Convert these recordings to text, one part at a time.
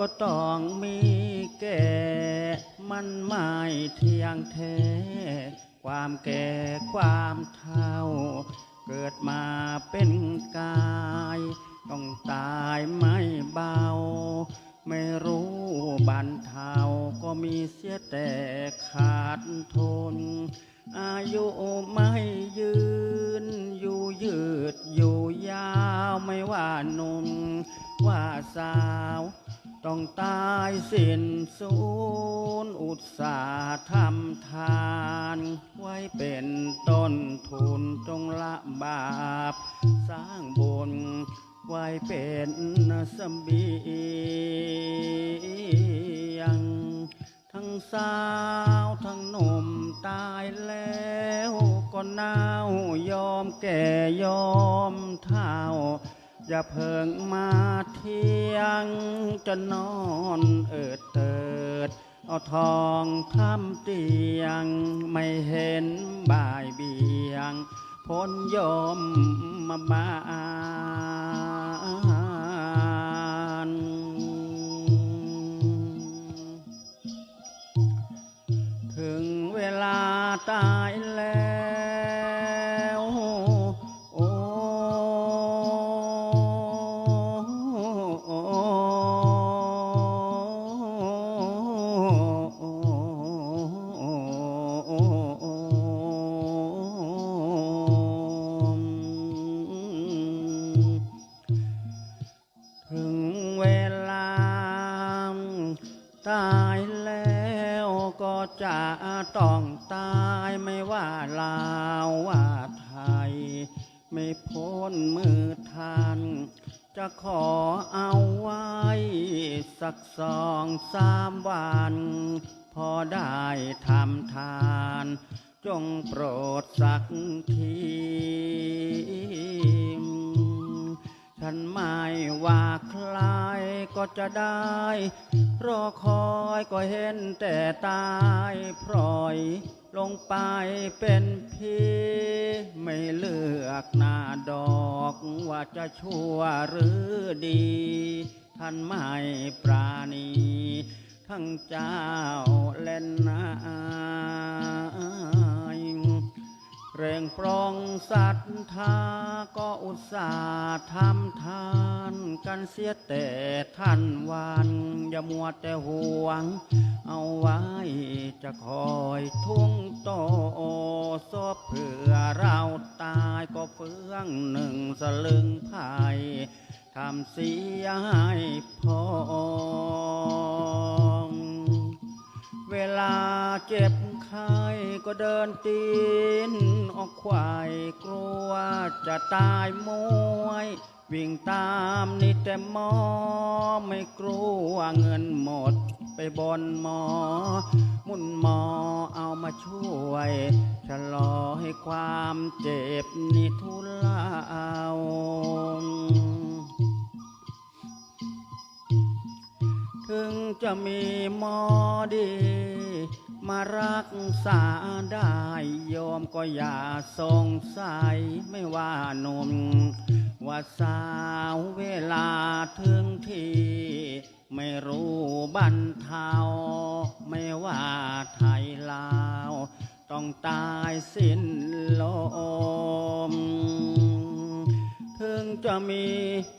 ก็ต้องมีแก่ มันไม่เที่ยงแท้ ความแก่ความเฒ่า เกิดมาเป็นกาย ต้องตายไม่เบา ไม่รู้บันเทาก็มีเสียแต่ขาดทนอายุไม่ยืน อยู่ยืดอยู่ยาวไม่ว่าหนุ่มว่าสาว ต้องตายสิ้นสูญอุตสาห์ทำทาน ไว้เป็นต้นทุนจงละบาป สร้างบุญไว้เป็นสมบียังทั้งสาวทั้งหนุ่มตายแล้ว ก็เน่ายอมแก่ยอมเท่า อย่าเพิ่งมาเที่ยงจะนอนเอิดเติด เอาทองทำเตียง ไม่เห็นบ่ายเบียงพ้นยอมมาบานถึงเวลาตา ไม่พ้นมือท่าน จะขอเอาไว้ สักสองสามวัน พอได้ทำทาน จงโปรดสักทีฉันไม่ว่าใครก็จะได้รอคอยก็เห็นแต่ตายพลอย ลงไปเป็นพี่ไม่เลือกหน้าดอกว่าจะชั่วหรือดี ท่านไม่ปราณี ทั้งเจ้าเล่นนา เร่งปรองศรัทธาก็อุตส่าห์ทำทานกันเสียแต่ท่านวันอย่ามัวแต่ห่วง เอาไว้จะคอยทุ่งโตซบเพื่อเราตายก็เฟื่องหนึ่งสลึงไผ่ทำเสียให้พอง เวลาเจ็บ ไข้ก็เดินตีนออกควายกลัวจะตายมวย วิ่งตามนี่แต่มอไม่กลัวเงินหมดไปบนหมอ มุนหมอเอามาช่วยชะลอให้ความเจ็บนี่ทุเลาถึงจะมีหมอดี มารักษาได้ยอมก็อย่าสงสัยไม่ว่าหนุ่มว่าสาวเวลาถึงที่ไม่รู้บันเทาไม่ว่าไทยลาว ต้องตายสิ้นลม จะมี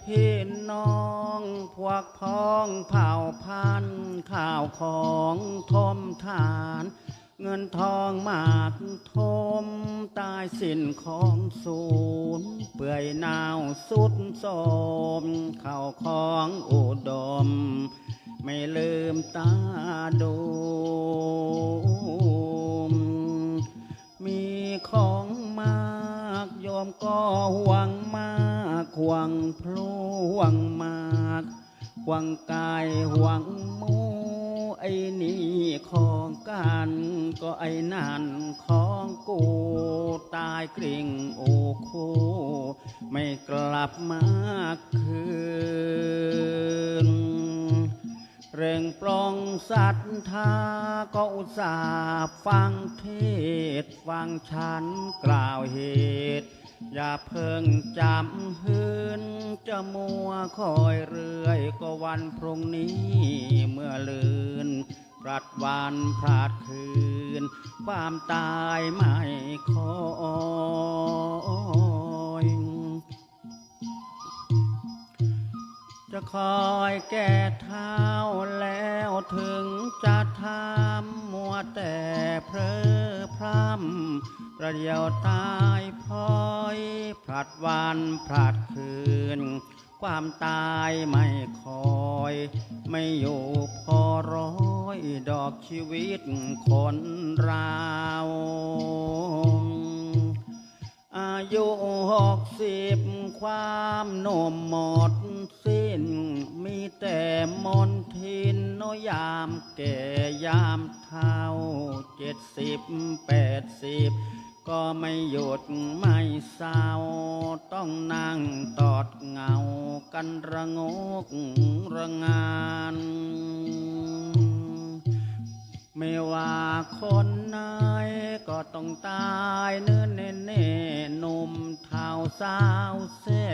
พี่น้องพวกพ้องเผ่าพันธุ์ข้าวของทมทาน เงินทองมากทมตายสิ้นของศูนย์ เปื่อยเน่าวสุดโสมข้าวของอุดม ไม่ลืมตาดู งกายหวังมูไอ้นี่ของกันก็ไอ้นั่นของกูตายกริ่งโอคูไม่กลับมาคืน เร่งปรองศรัทธาก็อุตส่าห์ฟังเทศฟังฉันกล่าวเหตุ อย่าเพิ่งจำหืนจะมัวคอยเรื่อย ก็วันพรุ่งนี้เมื่อลืนพลัดวันพลาดคืน ความตายไม่คอยจะคอยแก้เท้าแล้วถึงจะทำมัวแต่เพลอพร่ำ ประเดียวตายพลอยผลัดวันผลัดคืน ความตายไม่คอย ไม่อยู่พอร้อยดอกชีวิตคนเราอายุหกสิบความหนุ่มหมดสิ้น มีแต่มนทินโนยามแก่ยามเท่าเจ็ดสิบแปดสิบ ก็ไม่หยุดไม่เศร้า ต้องนั่งตอดเงากันระงกระงาน ไม่ว่าคนไหนก็ต้องตายเนื้อเน่เน่หนุ่มเท่าสาวเซ่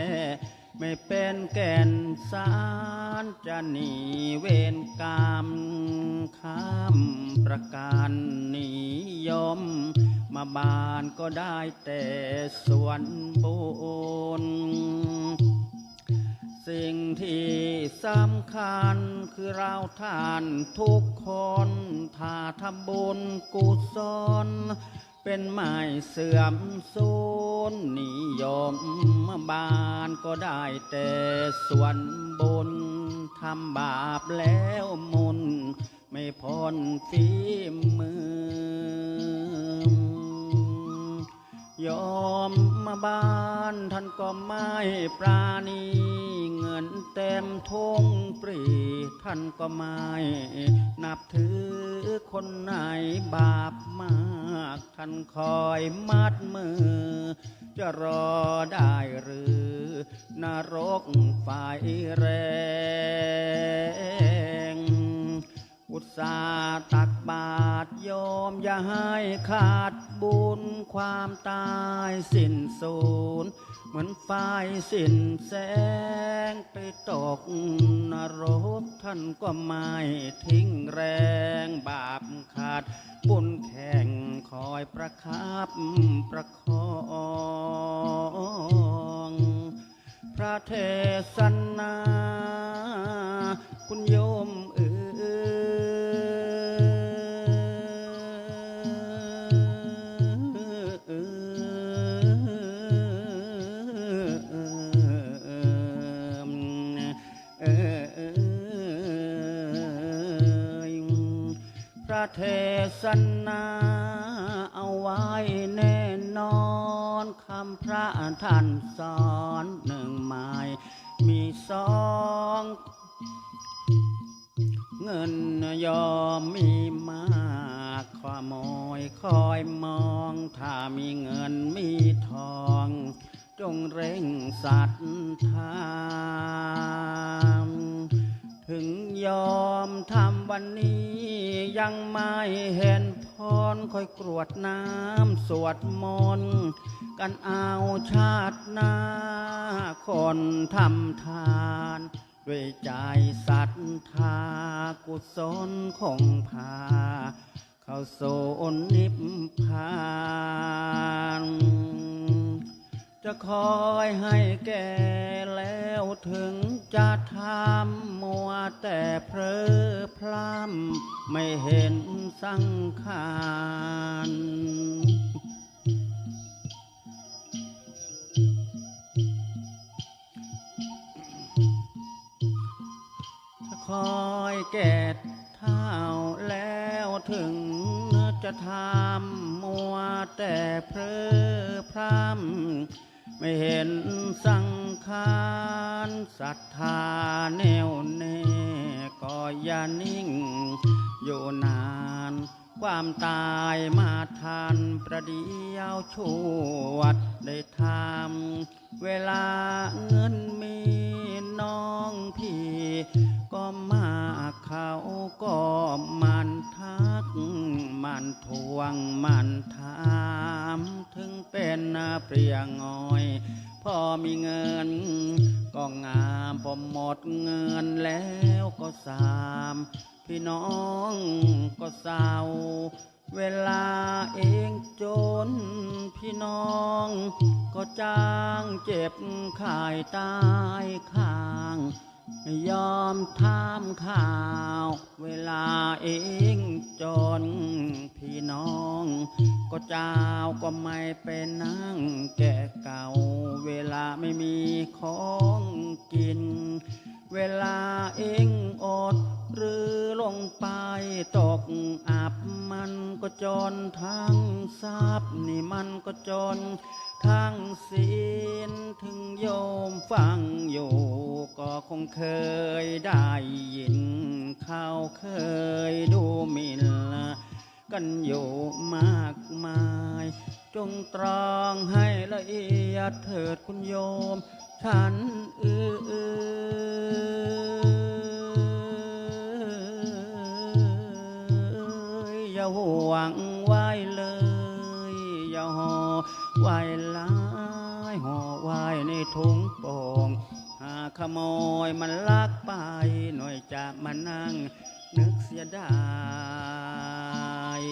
ไม่เป็นแก่นสารจะหนีเวรกรรมข้ามประการนิยม มาบานก็ได้แต่ส่วนบุญสิ่งที่สำคัญคือเราท่านทุกคนถ้าทำบุญกุศลเป็นไม้เสื่อมสูญนิยมบานก็ได้แต่ส่วนบุญทำบาปแล้วมุนไม่พ้นฝีมือ ยอมมาบ้านท่านก็ไม่ปราณีเงินเต็มทงปรี ท่านก็ไม่นับถือคนไหนบาปมากท่านคอยมัดมือ จะรอได้หรือนรกฝ่ายแรง อุตสาตักบาตรโยมอย่าให้ขาดบุญความตายสิ้นสูญเหมือนไฟสิ้นแสงไปตกนรกท่านก็ไม่ทิ้งแรงบาปขาด บุญแข่งคอยประคับประคองพระเทศนา คุณโยม นยอมมีมากขโมยคอยมองถ้ามีเงินมีทอง จงเร่งศรัทธาถึงยอมทำวันนี้ยังไม่เห็นพรค่อยกรวดน้ำสวดมนต์กันเอาชาติหน้าคนทำทาน ด้วยใจศรัทธากุศลคงพา เข้าโซนนิพพานจะคอยให้แก่แล้วถึงจะทำมัวแต่เพลอพล้ำไม่เห็นสังขาร คอยแก่เท่าแล้วถึงจะทำมัวแต่เพลอพรำไม่เห็นสังขารศรัทธาแน่วแน่ก็อย่านิ่งอยู่นาน ความตายมาทันประเดียวชวดได้ทำเวลาเงินมีน้องพี่ ก็มาเขาก็มันทัก มันทวงมันถาม ถึงเป็นเปรียงอ้อย พอมีเงิน ก็งามพอหมดเงินแล้วก็สาม พี่น้องก็เศร้า เวลาเองจน พี่น้อง ก็จ้างเจ็บขายตายข้างยอมทำข่าว เวลาเองจน พี่น้อง ก็เจ้าก็ไม่เป็นนั่งแก่เก่า เวลาไม่มีของกิน เวลาเองอด หรือลงไปตกอับมันก็จนทั้งทรัพย์นี่มันก็จนทั้งศีลถึงโยมฟังอยู่ ก็คงเคยได้ยินข่าวเคยดูหมินกันอยู่มากมาย จงตรองให้ละเอียดเถิดคุณโยม ฉันเออ อย่าห่วงไว้เลย อย่าห่อไว้หลายห่อไว้ในถุงโป่งหากขโมยมันลักไป หน่อยจะมานั่งนึกเสียดาย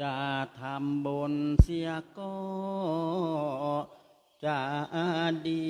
จะทำบุญเสียก็ จะดี